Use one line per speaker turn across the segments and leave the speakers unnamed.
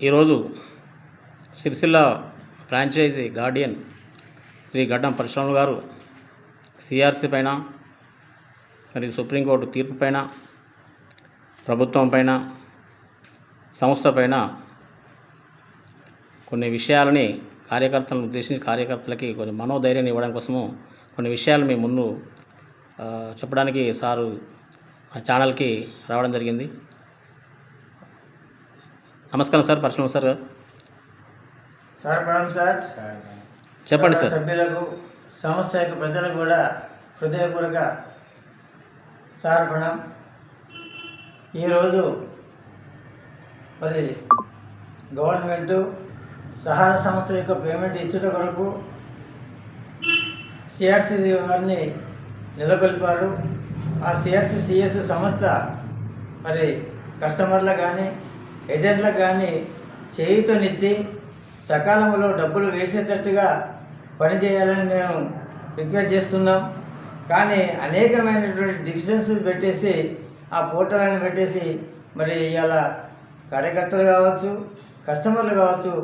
ఈరోజు Sircilla franchise Guardian Shri గడ్డం పరశురాములు గారు సిఆర్సీ పైన మరియు సుప్రీంకోర్టు తీర్పు పైన ప్రభుత్వం పైన సంస్థ పైన కొన్ని విషయాలని కార్యకర్తలను ఉద్దేశించి కార్యకర్తలకి కొన్ని మనోధైర్యాన్ని ఇవ్వడం కోసము కొన్ని విషయాలు మీ ముందు చెప్పడానికి సారు ఆ ఛానల్కి రావడం జరిగింది. నమస్కారం సార్ పరశురామ్ సార్.
సార్ ప్రణాం సార్.
చెప్పండి సార్.
సభ్యులకు సంస్థ యొక్క పెద్దలకు కూడా హృదయపూర్వక సార్ ప్రణాం ఈరోజు మరి గవర్నమెంటు సహారా సంస్థ యొక్క పేమెంట్ ఇచ్చుట కొరకు సిఆర్సి వారిని నెలకొల్పారు. ఆ సిఆర్సి సిఎస్ సంస్థ మరి కస్టమర్లకు కానీ ఏజెంట్లకు కానీ చేయితోనిచ్చి సకాలంలో డబ్బులు వేసేటట్టుగా పనిచేయాలని మేము రిక్వెస్ట్ చేస్తున్నాం. కానీ అనేకమైనటువంటి డిఫిషన్స్ పెట్టేసి ఆ పోర్టల్ని పెట్టేసి మరి ఇవాళ కార్యకర్తలు కావచ్చు కస్టమర్లు కావచ్చు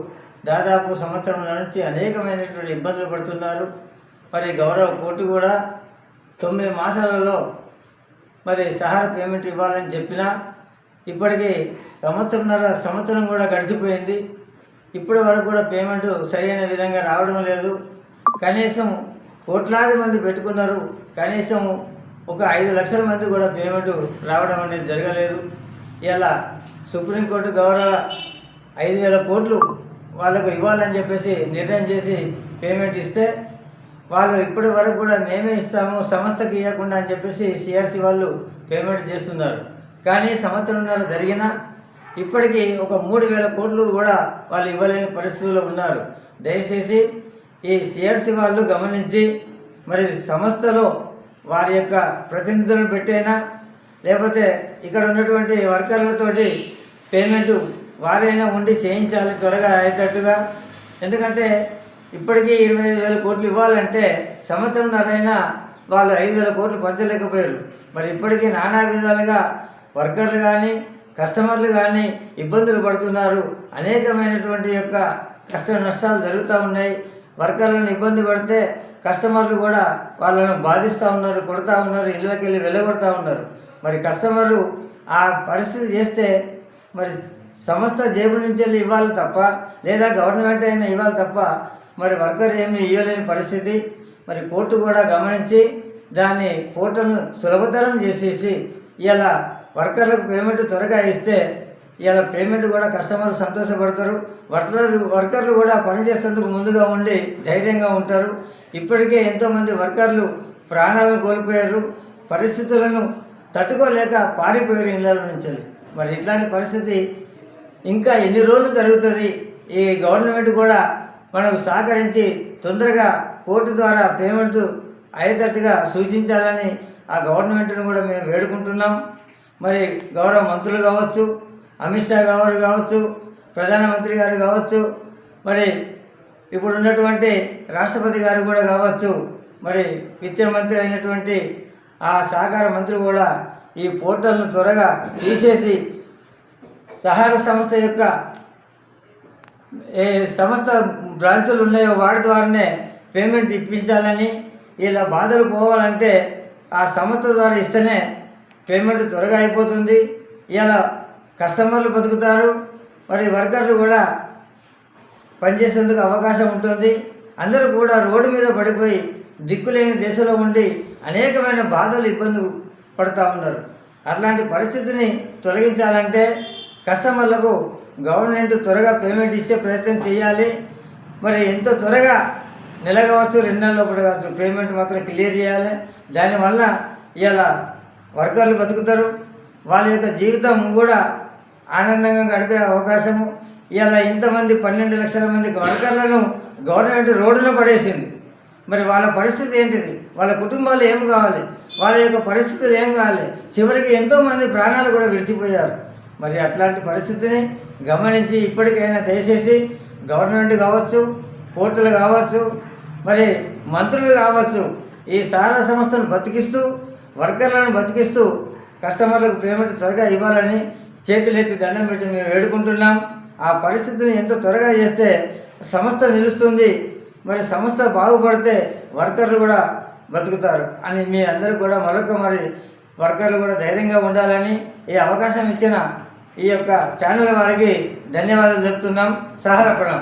దాదాపు సంవత్సరం నుంచి అనేకమైనటువంటి ఇబ్బందులు పడుతున్నారు. మరి గౌరవ కోర్టు కూడా తొమ్మిది మాసాలలో మరి సహార పేమెంట్ ఇవ్వాలని చెప్పినా ఇప్పటికీ సంవత్సరంన్నర సంవత్సరం కూడా గడిచిపోయింది. ఇప్పటి వరకు కూడా పేమెంట్ సరైన విధంగా రావడం లేదు. కనీసం కోట్లాది మంది పెట్టుకున్నారు. కనీసం ఒక ఐదు లక్షల మంది కూడా పేమెంట్ రావడం అనేది జరగలేదు. ఇలా సుప్రీంకోర్టు గౌరవ ఐదు వేల కోట్లు వాళ్ళకు ఇవ్వాలని చెప్పేసి నిర్ణయం చేసి పేమెంట్ ఇస్తే వాళ్ళు ఇప్పటి వరకు కూడా మేమే ఇస్తాము సంస్థకి ఇవ్వకుండా అని చెప్పేసి సిఆర్సి వాళ్ళు పేమెంట్ చేస్తున్నారు. కానీ సంవత్సరంన్నర జరిగినా ఇప్పటికీ ఒక మూడు వేల కోట్లు కూడా వాళ్ళు ఇవ్వలేని పరిస్థితుల్లో ఉన్నారు. దయచేసి ఈ సిఆర్సి వాళ్ళు గమనించి మరి సంస్థలో వారి యొక్క ప్రతినిధులను పెట్టైనా లేకపోతే ఇక్కడ ఉన్నటువంటి వర్కర్లతోటి పేమెంట్ వారైనా ఉండి చేయించాలి త్వరగా అయ్యేటట్టుగా. ఎందుకంటే ఇప్పటికీ ఇరవై ఐదు వేల కోట్లు ఇవ్వాలంటే సంవత్సరంన్నరైనా వాళ్ళు ఐదు వేల కోట్లు పంచలేకపోయారు. మరి ఇప్పటికీ నానా విధాలుగా వర్కర్లు కానీ కస్టమర్లు కానీ ఇబ్బందులు పడుతున్నారు. అనేకమైనటువంటి యొక్క కష్ట నష్టాలు జరుగుతూ ఉన్నాయి. వర్కర్లను ఇబ్బంది పడితే కస్టమర్లు కూడా వాళ్ళను బాధిస్తూ ఉన్నారు కొడతా ఉన్నారు ఇళ్ళకి వెళ్ళి వెళ్ళగొడతా ఉన్నారు. మరి కస్టమర్లు ఆ పరిస్థితి చేస్తే మరి సంస్థ జేబు నుంచి వెళ్ళి ఇవ్వాలి తప్ప లేదా గవర్నమెంట్ అయినా ఇవ్వాలి తప్ప మరి వర్కర్ ఏమీ ఇవ్వలేని పరిస్థితి. మరి కోర్టు కూడా గమనించి దాన్ని పోర్టల్ను సులభతరం చేసేసి ఇలా వర్కర్లకు పేమెంట్ త్వరగా ఇస్తే ఇలా పేమెంట్ కూడా కస్టమర్లు సంతోషపడతారు. వర్కర్లు వర్కర్లు కూడా పనిచేసేందుకు ముందుగా ఉండి ధైర్యంగా ఉంటారు. ఇప్పటికే ఎంతోమంది వర్కర్లు ప్రాణాలను కోల్పోయారు. పరిస్థితులను తట్టుకోలేక పారిపోయారు ఇళ్ళ నుంచి. మరి ఇట్లాంటి పరిస్థితి ఇంకా ఎన్ని రోజులు జరుగుతుంది? ఈ గవర్నమెంట్ కూడా మనకు సహకరించి తొందరగా కోర్టు ద్వారా పేమెంట్ అయ్యేటట్టుగా సూచించాలని ఆ గవర్నమెంట్ను కూడా మేము వేడుకుంటున్నాం. మరి గౌరవ మంత్రులు కావచ్చు అమిత్ షా గారు కావచ్చు ప్రధానమంత్రి గారు కావచ్చు మరి ఇప్పుడు ఉన్నటువంటి రాష్ట్రపతి గారు కూడా కావచ్చు మరి విత్త మంత్రి అయినటువంటి ఆ సహకార మంత్రి కూడా ఈ పోర్టల్ను త్వరగా తీసేసి సహకార సంస్థ యొక్క ఏ సంస్థ బ్రాంచులు ఉన్నాయో వాటి ద్వారానే పేమెంట్ ఇప్పించాలని ఇలా బాధలు పోవాలంటే ఆ సంస్థ ద్వారా ఇస్తేనే పేమెంట్ త్వరగా అయిపోతుంది. ఇలా కస్టమర్లు బతుకుతారు. మరి వర్కర్లు కూడా పనిచేసేందుకు అవకాశం ఉంటుంది. అందరూ కూడా రోడ్డు మీద పడిపోయి దిక్కులేని దేశంలో ఉండి అనేకమైన బాధలు ఇబ్బందులు పడుతూ ఉన్నారు. అట్లాంటి పరిస్థితిని తొలగించాలంటే కస్టమర్లకు గవర్నమెంట్ త్వరగా పేమెంట్ ఇచ్చే ప్రయత్నం చేయాలి. మరి ఎంతో త్వరగా నెల కావచ్చు రెండు నెలలు లోపల కావచ్చు పేమెంట్ మాత్రం క్లియర్ చేయాలి. దానివల్ల ఇలా వర్కర్లు బతుకుతారు. వాళ్ళ యొక్క జీవితం కూడా ఆనందంగా గడిపే అవకాశము. ఇలా ఇంతమంది పన్నెండు లక్షల మంది వర్కర్లను గవర్నమెంట్ రోడ్డున పడేసింది. మరి వాళ్ళ పరిస్థితి ఏంటిది? వాళ్ళ కుటుంబాలు ఏం కావాలి? వాళ్ళ యొక్క పరిస్థితులు ఏం కావాలి? చివరికి ఎంతోమంది ప్రాణాలు కూడా విడిచిపోయారు. మరి అట్లాంటి పరిస్థితిని గమనించి ఇప్పటికైనా దయచేసి గవర్నమెంట్ కావచ్చు కోర్టులు కావచ్చు మరి మంత్రులు కావచ్చు ఈ సారా సంస్థను బతికిస్తూ వర్కర్లను బతికిస్తూ కస్టమర్లకు పేమెంట్ త్వరగా ఇవ్వాలని చేతులెత్తి దండం పెట్టి మేము వేడుకుంటున్నాం. ఆ పరిస్థితిని ఎంత త్వరగా చేస్తే సంస్థ నిలుస్తుంది. మరి సంస్థ బాగుపడితే వర్కర్లు కూడా బతుకుతారు అని మీ అందరూ కూడా మరొక మరి వర్కర్లు కూడా ధైర్యంగా ఉండాలని ఈ అవకాశం ఇచ్చిన ఈ యొక్క ఛానల్ వారికి ధన్యవాదాలు చెప్తున్నాం సహారపడం